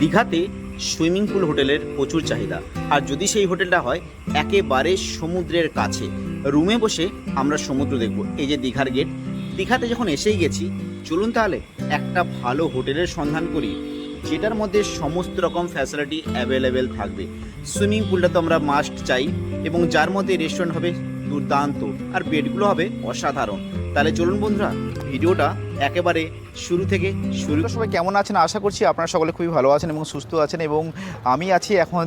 দীঘাতে swimming pool হোটেলের প্রচুর চাহিদা। আর যদি সেই হোটেলটা হয়, একেবারে সমুদ্রের কাছে। রুমে বসে আমরা সমুদ্র দেখব। এই যে দীঘার গেট দীঘাতে যখন এসেই গেছি, চলুন তাহলে একটা ভালো হোটেলের সন্ধান করি, যেটার মধ্যে সমস্ত রকম ফ্যাসিলিটি অ্যাভেলেবেল থাকবে। সুইমিং পুলটা তো আমরা মাস্ট চাই, এবং যার মধ্যে রেস্টুরেন্ট হবে দুর্দান্ত, আর বেডগুলো হবে অসাধারণ। তাহলে চলুন বন্ধুরা, ভিডিওটা একেবারে শুরু থেকে শুরু সবাই কেমন আছেন? আশা করছি আপনারা সকলে খুবই ভালো আছেন এবং সুস্থ আছেন এবং আমি আছি এখন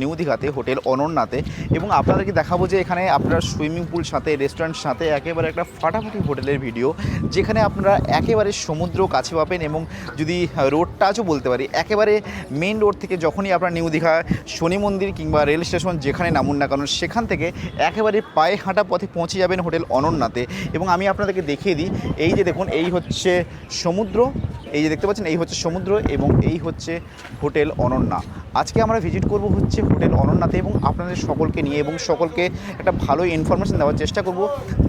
নিউ দীঘাতে, হোটেল অনন্যাতে এবং আপনাদেরকে দেখাবো যে এখানে আপনার সুইমিং পুল সাথে রেস্টুরেন্ট সাথে একেবারে একটা ফাটাফাটি হোটেলের ভিডিও যেখানে আপনারা একেবারে সমুদ্র কাছে পাবেন এবং যদি রোড টাচও বলতে পারি, একেবারে মেন রোড থেকে যখনই আপনার নিউ দীঘা, শনি মন্দির কিংবা রেল স্টেশন যেখানে নামুন না কারণ সেখান থেকে একেবারে পায়ে হাঁটা পথে পৌঁছে যাবেন হোটেল অনন্যাতে এবং আমি আপনাদেরকে দেখিয়ে দিই, এই যে দেখুন, এই হচ্ছে সমুদ্র, এই যে দেখতে পাচ্ছেন, এই হচ্ছে সমুদ্র এবং এই হচ্ছে হোটেল অনন্যা। আজকে আমরা ভিজিট করব হচ্ছে হোটেল অনন্যাতে এবং আপনাদের সকলকে নিয়ে এবং সকলকে একটা ভালো ইনফরমেশন দেওয়ার চেষ্টা করব,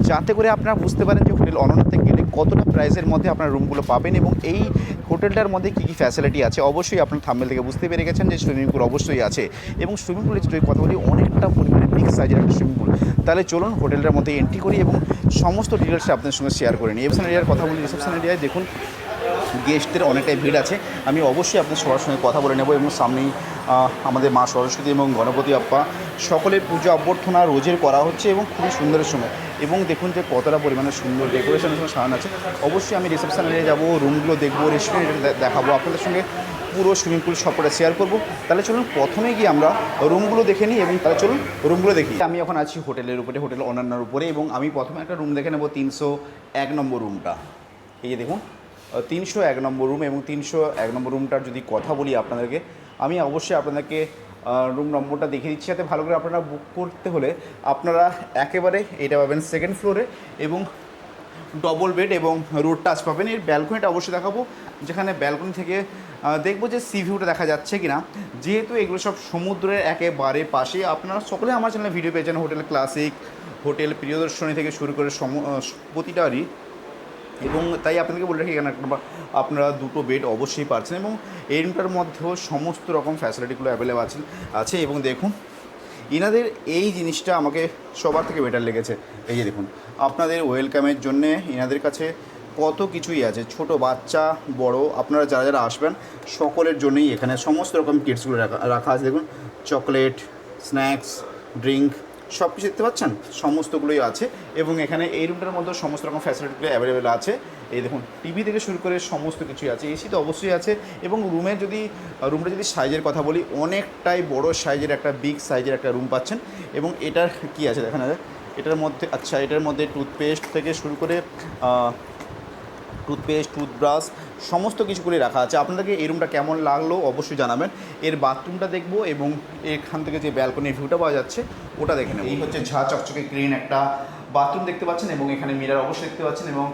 যাতে করে আপনারা বুঝতে পারেন যে হোটেল অনন্যাতে গেলে কতটা প্রাইসের মধ্যে আপনার রুমগুলো পাবেন এবং এই হোটেলটার মধ্যে কী কী ফ্যাসিলিটি আছে। অবশ্যই আপনার থাম্বেল থেকে বুঝতে পেরে গেছেন যে সুইমিং পুল অবশ্যই আছে এবং সুইমিং পুলের যদি কথা বলি, অনেকটা পরিমাণে বিগ সাইজের একটা সুইমিং পুল তাহলে চলুন হোটেলটার মধ্যে এন্ট্রি করি এবং সমস্ত ডিটেলসটা আপনাদের সঙ্গে শেয়ার করে নিই। রিসেপশন এরিয়ার কথা বলি রিসেপশন এরিয়ায় দেখুন। গেস্টদের অনেকটাই ভিড় আছে। আমি অবশ্যই আপনার সবার সঙ্গে কথা বলে নেব এবং সামনেই আমাদের মা সরস্বতী এবং গণপতি আপ্পা সকলের পুজো অভ্যর্থনা রোজের করা হচ্ছে এবং খুবই সুন্দরের সময়। এবং দেখুন যে কতটা পরিমাণে সুন্দর ডেকোরেশনের সঙ্গে সাজানো আছে। অবশ্যই আমি রিসেপশন এরিয়া যাব রুমগুলো দেখব রেস্টুরেন্ট দেখাবো, আপনাদের সঙ্গে পুরো সুইমিং পুল সবটা শেয়ার করব। তাহলে চলুন প্রথমে গিয়ে আমরা রুমগুলো দেখে নিই এবং তাহলে চলুন রুমগুলো দেখি। আমি এখন আছি হোটেলের উপরে হোটেল অন্যান্যর উপরে এবং আমি প্রথমে একটা রুম দেখে নেব, তিনশো এক নম্বর রুমটা এই যে দেখুন তিনশো এক নম্বর রুম এবং তিনশো এক নম্বর রুমটার যদি কথা বলি আপনাদেরকে, আমি অবশ্যই আপনাদেরকে রুম নম্বরটা দেখিয়ে দিচ্ছি যাতে ভালো করে আপনারা বুক করতে হলে আপনারা একেবারে এটা পাবেন সেকেন্ড ফ্লোরে এবং ডবল বেড এবং রোড টাচ পাবেন। এর ব্যালকনিটা অবশ্যই দেখাবো, যেখানে ব্যালকনি থেকে দেখব যে সি ভিউটা দেখা যাচ্ছে কিনা। যেহেতু এগুলো সব সমুদ্রের একেবারে পাশে আপনারা সকলে আমার চ্যানেলে ভিডিও পেয়েছেন হোটেল ক্লাসিক হোটেল প্রিয়দর্শনী থেকে শুরু করে সম প্রতিটারই এবং তাই আপনাদেরকে বলে রাখি, এখানে আপনারা দুটো বেড অবশ্যই পাচ্ছেন এবং এই রুমটার মধ্যেও সমস্ত রকম ফ্যাসিলিটিগুলো অ্যাভেলেবল আছে আছে এবং দেখুন, ইনাদের এই জিনিসটা আমাকে সবার থেকে বেটার লেগেছে। এই যে দেখুন, আপনাদের ওয়েলকামের জন্যে ইনাদের কাছে কত কিছুই আছে, ছোট বাচ্চা, বড়, আপনারা যারা যারা আসবেন, সকলের জন্যই এখানে সমস্ত রকম কিটসগুলো রাখা রাখা আছে। দেখুন চকলেট স্ন্যাক্স ড্রিঙ্ক সব কিছু দেখতে পাচ্ছেন? সমস্তগুলোই আছে এবং এখানে এই রুমটার মধ্যে সমস্ত রকম ফ্যাসিলিটিগুলো অ্যাভেলেবেল আছে। এই দেখুন টিভি থেকে শুরু করে সমস্ত কিছুই আছে এসি তো অবশ্যই আছে এবং রুমে যদি, রুমটা যদি সাইজের কথা বলি, অনেকটাই বড় সাইজের একটা বিগ সাইজের একটা রুম পাচ্ছেন এবং এটার কি আছে? দেখা যায় এটার মধ্যে আচ্ছা এটার মধ্যে টুথপেস্ট থেকে শুরু করে টুথপেস্ট টুথব্রাশ সমস্ত কিছু করে রাখা আছে। আপনাদেরকে এই রুমটা কেমন লাগল অবশ্যই জানাবেন। এর বাথরুমটা দেখব এবং এখান থেকে যে ব্যালকনির ভিউটা পাওয়া যাচ্ছে, ওটা দেখে নেব। এই হচ্ছে ঝা চকচকে গ্রিন একটা বাথরুম দেখতে পাচ্ছেন এবং এখানে মিরার অবশ্যই দেখতে পাচ্ছেন এবং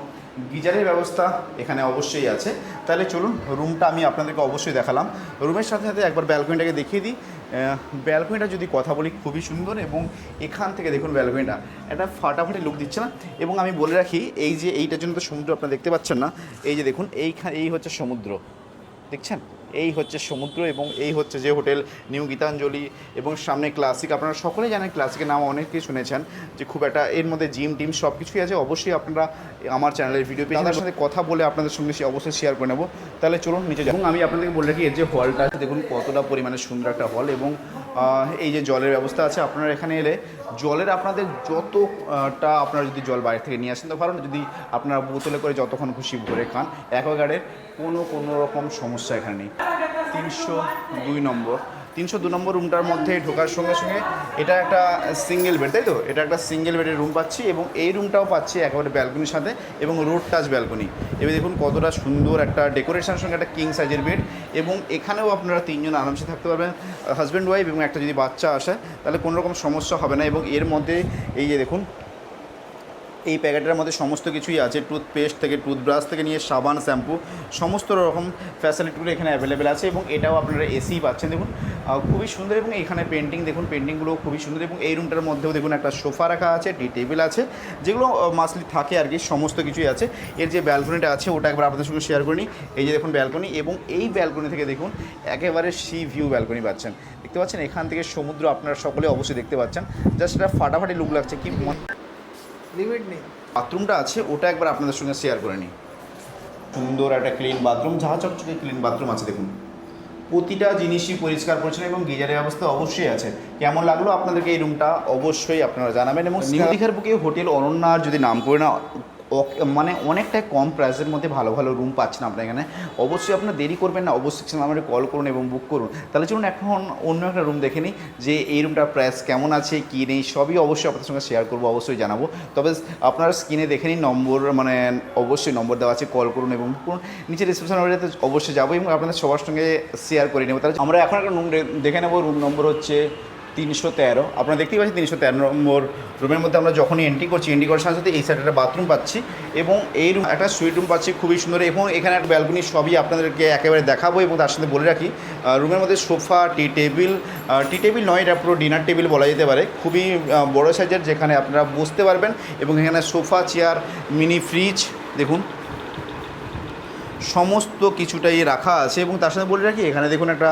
গিজারের ব্যবস্থা এখানে অবশ্যই আছে। তাহলে চলুন, রুমটা আমি আপনাদেরকে অবশ্যই দেখালাম। রুমের সাথে সাথে একবার ব্যালকনিটাকে দেখিয়ে দিই। ব্যালকনিটা যদি কথা বলি, খুবই সুন্দর এবং এখান থেকে দেখুন ব্যালকনিটা, একটা ফাটাফাটি লুক দিচ্ছে না? এবং আমি বলে রাখি, এই যে এইটার জন্য তো সমুদ্র আপনারা দেখতে পাচ্ছেন না। এই যে দেখুন এইখান এই হচ্ছে সমুদ্র। দেখছেন? এই হচ্ছে সমুদ্র এবং এই হচ্ছে যে হোটেল নিউ গীতাঞ্জলি এবং সামনে ক্লাসিক। আপনারা সকলেই জানেন ক্লাসিকের নাম অনেকেই শুনেছেন যে খুব একটা এর মধ্যে জিম টিম সব কিছুই আছে। অবশ্যই আপনারা আমার চ্যানেলের ভিডিও পেয়ে তাদের সাথে কথা বলে আপনাদের সঙ্গে সে অবশ্যই শেয়ার করে নেব। তাহলে চলুন নিচে যাব এবং আমি আপনাদেরকে বলে রাখি এর যে হলটা আছে দেখুন কতটা পরিমাণে সুন্দর একটা হল এবং এই যে জলের ব্যবস্থা আছে আপনারা এখানে এলে জলের আপনাদের যতটা আপনারা যদি জল বাইরে থেকে নিয়ে আসেন তো ভালো যদি আপনারা বোতলে করে যতক্ষণ খুশি ভরে খান অ্যাকোয়াগার্ডের কোনো কোনো রকম সমস্যা এখানে নেই। তিনশো দুই নম্বর। তিনশো দু নম্বর রুমটার মধ্যে ঢোকার সঙ্গে সঙ্গে এটা একটা সিঙ্গেল বেড তাই তো? এটা একটা সিঙ্গেল বেডের রুম পাচ্ছি এবং এই রুমটাও পাচ্ছি একেবারে ব্যালকনির সাথে এবং রোড টাচ ব্যালকনি এবার দেখুন কতটা সুন্দর একটা ডেকোরেশনের সঙ্গে একটা কিং সাইজের বেড এবং এখানেও আপনারা তিনজন আরামসে থাকতে পারবেন হাজব্যান্ড ওয়াইফ এবং একটা যদি বাচ্চা আসে, তাহলে কোনো রকম সমস্যা হবে না এবং এর মধ্যে এই যে দেখুন এই প্যাকেটের মধ্যে সমস্ত কিছুই আছে টুথপেস্ট থেকে টুথব্রাশ থেকে নিয়ে সাবান শ্যাম্পু সমস্ত রকম ফ্যাসিলিটিগুলো এখানে অ্যাভেলেবেল আছে এবং এটাও আপনারা এসি পাচ্ছেন। দেখুন খুবই সুন্দর এবং এখানে পেন্টিং দেখুন পেন্টিংগুলো খুবই সুন্দর এবং এই রুমটার মধ্যেও দেখুন একটা সোফা রাখা আছে, টি টেবিল আছে, যেগুলো মাসলি থাকে আর কি, সমস্ত কিছুই আছে। এর যে ব্যালকনিটা আছে, ওটা একবার আপনাদের সঙ্গে শেয়ার করে নিই। এই যে দেখুন ব্যালকনি এবং এই ব্যালকনি থেকে দেখুন একেবারে সি ভিউ ব্যালকনি পাচ্ছেন। দেখতে পাচ্ছেন, এখান থেকে সমুদ্র আপনারা সকলে অবশ্যই দেখতে পাচ্ছেন। জাস্ট এটা ফাটাফাটি লুক লাগছে, কি লিমিট নেই। বাথরুমটা আছে ওটা একবার আপনাদের সঙ্গে শেয়ার করে নিই। সুন্দর একটা ক্লিন বাথরুম ঝা চকচকে ক্লিন বাথরুম আছে দেখুন। প্রতিটা জিনিসই পরিষ্কার পরিচ্ছন্ন এবং গিজারের ব্যবস্থা অবশ্যই আছে। কেমন লাগল আপনাদেরকে এই রুমটা অবশ্যই আপনারা জানাবেন এবং নিউ দীঘার বুকে হোটেল অনন্যার যদি নাম করে না মানে অনেকটাই কম প্রাইসের মধ্যে ভালো ভালো রুম পাচ্ছেন আপনার এখানে। অবশ্যই আপনার দেরি করবেন না, অবশ্যই আমাদের কল করুন এবং বুক করুন। তাহলে চলুন এখন অন্য একটা রুম দেখে নিই, যে এই রুমটার প্রাইস কেমন আছে, কী নেই, সবই অবশ্যই আপনাদের সঙ্গে শেয়ার করব, অবশ্যই জানাব। তবে আপনারা স্ক্রিনে দেখে নিন নম্বর মানে অবশ্যই নম্বর দেওয়া আছে কল করুন এবং বুক করুন। নিচে রিসেপশন এরিয়াতে অবশ্যই যাব এবং আপনাদের সবার সঙ্গে শেয়ার করে নেব। তাহলে আমরা এখন একটা রুম দেখে নেব রুম নম্বর হচ্ছে তিনশো তেরো। আপনারা দেখতেই পাচ্ছেন তিনশো তেরো নম্বর রুমের মধ্যে আমরা যখনই এন্ট্রি করছি এন্ট্রি করার সাথে সাথে এই সাইডে একটা বাথরুম পাচ্ছি এবং এই রুম একটা সুইট রুম পাচ্ছি, খুবই সুন্দর এবং এখানে একটা ব্যালকনি সবই আপনাদেরকে একেবারে দেখাবো এবং তার সাথে বলে রাখি রুমের মধ্যে সোফা টি টেবিল টি টেবিল নয়, এটা পুরো ডিনার টেবিল বলা যেতে পারে। খুবই বড় সাইজের যেখানে আপনারা বসতে পারবেন এবং এখানে সোফা চেয়ার মিনি ফ্রিজ দেখুন। সমস্ত কিছুটাই রাখা আছে এবং তার সাথে বলে রাখি, এখানে দেখুন একটা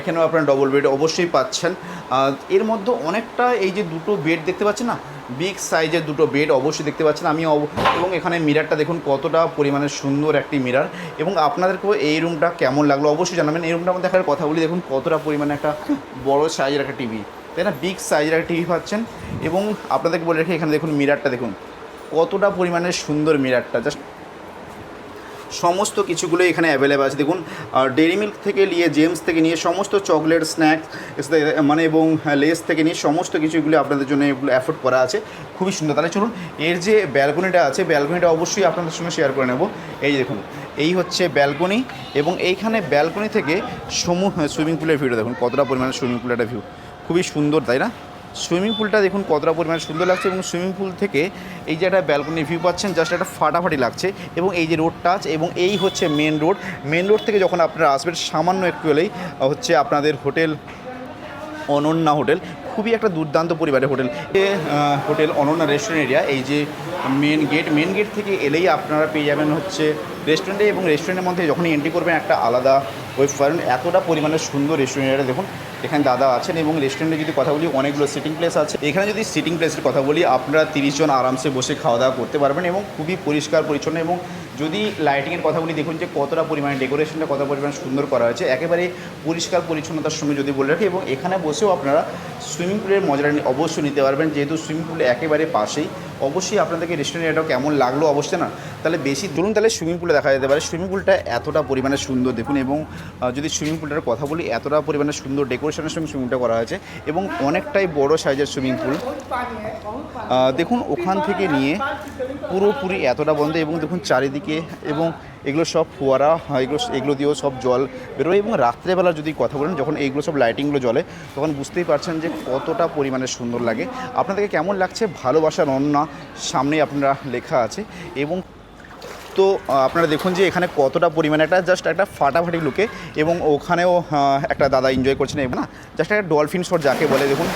এখানেও আপনার ডবল বেড অবশ্যই পাচ্ছেন। এর মধ্যে অনেকটা এই যে দুটো বেড দেখতে পাচ্ছেন না বিগ সাইজের দুটো বেড অবশ্যই দেখতে পাচ্ছেন। আমি এবং এখানে মিরারটা দেখুন কতটা পরিমাণে সুন্দর একটি মিরার এবং আপনাদেরকেও এই রুমটা কেমন লাগল অবশ্যই জানাবেন। এই রুমটা আমাদের দেখার কথা বলি, দেখুন কতটা পরিমাণে একটা বড় সাইজের একটা টিভি তাই না? বিগ সাইজের একটা টিভি পাচ্ছেন। এবং আপনাদেরকে বলে রাখি, এখানে দেখুন মিরারটা দেখুন, কতটা পরিমাণে সুন্দর মিরারটা জাস্ট সমস্ত কিছুগুলো এখানে অ্যাভেলেবেল আছে। দেখুন ডেরি মিল্ক থেকে নিয়ে জেমস থেকে নিয়ে, সমস্ত চকলেট স্ন্যাক্স মানে এবং লেস থেকে নিয়ে, সমস্ত কিছুগুলো আপনাদের জন্য এগুলো অ্যাফোর্ড করা আছে। খুবই সুন্দর। তাহলে চলুন, এর যে ব্যালকনিটা আছে ব্যালকনিটা অবশ্যই আপনাদের সঙ্গে শেয়ার করে নেব। এই দেখুন, এই হচ্ছে ব্যালকনি এবং এইখানে ব্যালকনি থেকে সমূহ সুইমিং পুলের ভিউটা দেখুন, কতটা পরিমাণে সুইমিং পুলের ভিউ খুবই সুন্দর, তাই না? সুইমিং পুলটা দেখুন কতটা পরিমাণে সুন্দর লাগছে এবং সুইমিং পুল থেকে এই যে একটা ব্যালকনি ভিউ পাচ্ছেন জাস্ট একটা ফাটাফাটি লাগছে এবং এই যে রোডটা আছে এবং এই হচ্ছে মেন রোড মেন রোড থেকে যখন আপনারা আসবেন, সামান্য একটু হলেই হচ্ছে আপনাদের হোটেল অনন্যা হোটেল। খুবই একটা দুর্দান্ত পরিবারের হোটেল। এ হোটেল অনন্যা রেস্টুরেন্ট এরিয়া এই যে মেন গেট মেন গেট থেকে এলেই আপনারা পেয়ে যাবেন হচ্ছে রেস্টুরেন্টে এবং রেস্টুরেন্টের মধ্যে যখনই এন্ট্রি করবেন, একটা আলাদা ওয়েব এতটা পরিমাণে সুন্দর রেস্টুরেন্ট দেখুন। এখানে দাদা আছেন এবং রেস্টুরেন্টে যদি কথা বলি, অনেকগুলো সিটিং প্লেস আছে। এখানে যদি সিটিং প্লেসের কথা বলি, আপনারা তিরিশ জন আরামসে বসে খাওয়া দাওয়া করতে পারবেন এবং খুবই পরিষ্কার, পরিচ্ছন্ন এবং যদি লাইটিংয়ের কথা বলি, দেখুন যে কতটা পরিমাণে ডেকোরেশনটা কত পরিমাণে সুন্দর করা হয়েছে। একেবারে পরিষ্কার, পরিচ্ছন্নতার সঙ্গে যদি বলে রাখি এবং এখানে বসেও আপনারা সুইমিং পুলের মজাটা অবশ্যই নিতে পারবেন। যেহেতু সুইমিং পুল একেবারে পাশেই অবশ্যই আপনাদেরকে রেস্টুরেন্ট এটাও কেমন লাগল অবশ্যই না তাহলে বেশি ধরুন তাহলে সুইমিং পুলে দেখা যেতে পারে। সুইমিং পুলটা এতটা পরিমাণে সুন্দর, দেখুন, এবং যদি সুইমিং পুলটার কথা বলি, এতটা পরিমাণে সুন্দর ডেকোরেশনের সঙ্গে সুইমিংটা করা হয়েছে, এবং অনেকটাই বড় সাইজের সুইমিং পুল দেখুন, ওখান থেকে নিয়ে পুরোপুরি এতটা বন্ধ, এবং দেখুন, চারিদিকে, এবং এগুলো সব ফোয়ারা এগুলো এগুলো দিয়েও সব জল বেরোয় এবং রাত্রেবেলা যদি কথা বলেন, যখন এইগুলো সব লাইটিংগুলো জ্বলে, তখন বুঝতেই পারছেন যে কতটা পরিমাণে সুন্দর লাগে। আপনাদেরকে কেমন লাগছে ভালোবাসার অন্যা সামনেই আপনারা লেখা আছে। এবং তো আপনারা দেখুন যে এখানে কতটা পরিমাণে একটা জাস্ট একটা ফাটাফাটি লুকে এবং ওখানেও একটা দাদা এনজয় করছেন। এবং না জাস্ট একটা ডলফিন শট যাকে বলে, দেখুন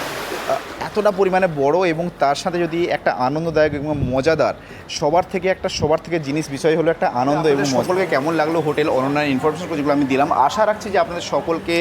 এতটা পরিমাণে বড় এবং তার সাথে যদি একটা আনন্দদায়ক এবং মজাদার সবার থেকে একটা সবার থেকে জিনিস বিষয় হলো একটা আনন্দ এবং সকলকে কেমন লাগল হোটেল অনন্যার ইনফরমেশন যেগুলো আমি দিলাম? আশা রাখছি যে আপনাদের সকলকে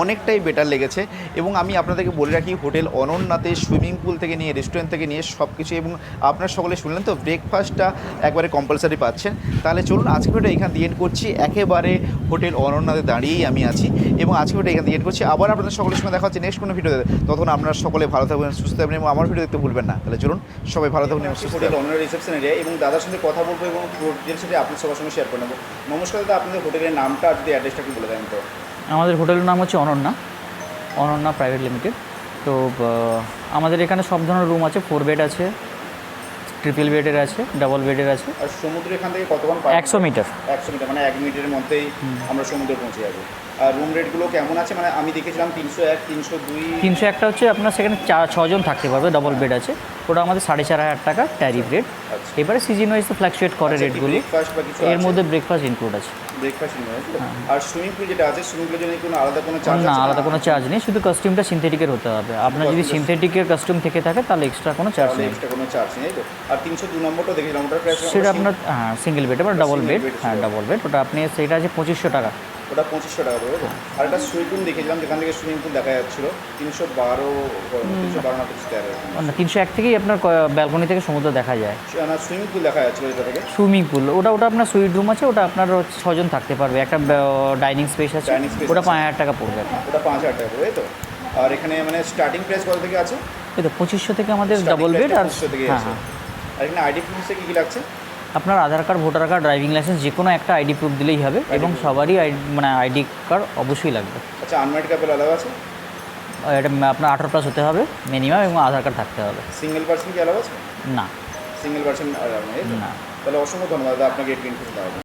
অনেকটাই বেটার লেগেছে এবং আমি আপনাদেরকে বলে রাখি হোটেল অনন্যাতে সুইমিং পুল থেকে নিয়ে রেস্টুরেন্ট থেকে নিয়ে সব কিছু এবং আপনারা সকলে শুনলেন তো ব্রেকফাস্টটা একবারে কম্পালসারি পাচ্ছেন। তাহলে চলুন আজকে ভিডিও এখান দিয়ে end করছি। একেবারে হোটেল অনন্যাতে দাঁড়িয়েই আমি আছি এবং আজকে ভিডিও এখান দিয়ে end করছি। আবার আপনাদের সকলের সঙ্গে দেখা হচ্ছে নেক্সট কোনো ভিডিওতে। তখন আপনারা সকলে ভালো থাকবেন সুস্থ থাকবেন এবং আমার ভিডিও দেখতে ভুলবেন না। তাহলে চলুন সবাই ভালো থাকবেন এবং সুস্থ অনন্যা রিসেপশন এরিয়া এবং দাদার সঙ্গে কথা বলব এবং ডিটেলস সাথে আপনার সবার সঙ্গে শেয়ার করে নেব। নমস্কার দাদা, আপনাদের হোটেলের নামটা আর যদি অ্যাড্রেসটা একটু বলে দেন তো। আমাদের হোটেলের নাম হচ্ছে অনন্যা। Ananya private limited. তো আমাদের এখানে সব ধরনের রুম আছে ফোর বেড আছে ট্রিপল বেডের আছে ডাবল বেডের আছে। আর সমুদ্র এখান থেকে কতক্ষণ একশো মিটার। একশো মিটার মানে এক মিনিটের মধ্যেই আমরা সমুদ্রে পৌঁছে যাব। আর রুম রেটগুলো কেমন আছে? মানে আমি দেখেছিলাম তিনশো এক তিনশো দুই। তিনশো একটা হচ্ছে আপনার সেখানে চার ছজন থাকতে পারবে ডাবল বেড আছে। ওটা আমাদের সাড়ে চার হাজার টাকা ট্যারিফ রেট আচ্ছা। এবারে সিজন ওয়াইজ তো ফ্ল্যাকচুয়েট করে রেটগুলো ব্রেকফাস্ট এর মধ্যে ব্রেকফাস্ট ইনক্লুড আছে। ব্রেকফাস্ট আর সুইমিং পুল যেটা আছে সুইমিং পুলের জন্য কোনো আলাদা কোনো চার্জ না আলাদা কোনো চার্জ নেই শুধু কস্টিউমটা সিনথেটিকের হতে হবে। আপনার যদি সিনথেটিকের কস্টিউম থেকে থাকে তাহলে এক্সট্রা কোনো চার্জ নেই। এক্সট্রা কোনো চার্জ নেই আর তিনশো দু নম্বরটা দেখেছিলাম ওটার প্রাইস সেটা আপনার হ্যাঁ সিঙ্গেল বেড এবার ডাবল বেড হ্যাঁ। ডাবল বেড ওটা আপনি সেটা আছে পঁচিশশো টাকা। ওটা পঁচিশশো টাকা পড়বে আর একটা সুইমিং পুল দেখেছিলাম যেখান থেকে সুইমিং পুল দেখা যাচ্ছিল তিনশো বারো তিনশো বারো না তিনশো তেরো তিনশো এক থেকেই আপনার ব্যালকনি থেকে সমুদ্র দেখা যায়। না সুইমিং পুল দেখা যাচ্ছিল এটা থেকে। সুইমিং পুল ওটা ওটা আপনার সুইট রুম আছে ওটা আপনার ছজন থাকতে পারবে। একটা ডাইনিং স্পেস আছে ওটা। পাঁচ হাজার টাকা পড়বে ওটা পাঁচ হাজার টাকা পড়বে তো। আর এখানে মানে স্টার্টিং প্রাইস কত থেকে আছে? এই তো পঁচিশশো থেকে আমাদের ডাবল বেড আর 2500 থেকেই হ্যাঁ আছে। হ্যাঁ। আর এখানে আইডি প্রুফে কী কী লাগছে? আপনার Aadhaar card voter card driving licence যে কোনো একটা আইডি প্রুফ দিলেই হবে এবং সবারই মানে আইডি কার্ড অবশ্যই লাগবে। আচ্ছা আনম্যারিড কাপেল আলাদা আছে? এটা আপনার আঠারো প্লাস হতে হবে মিনিমাম এবং আধার কার্ড থাকতে হবে। সিঙ্গেল পার্সন কি আলাদা আছে? না। Single person? না। তাহলে অসংখ্য ধন্যবাদ আপনাকে দেওয়া হবে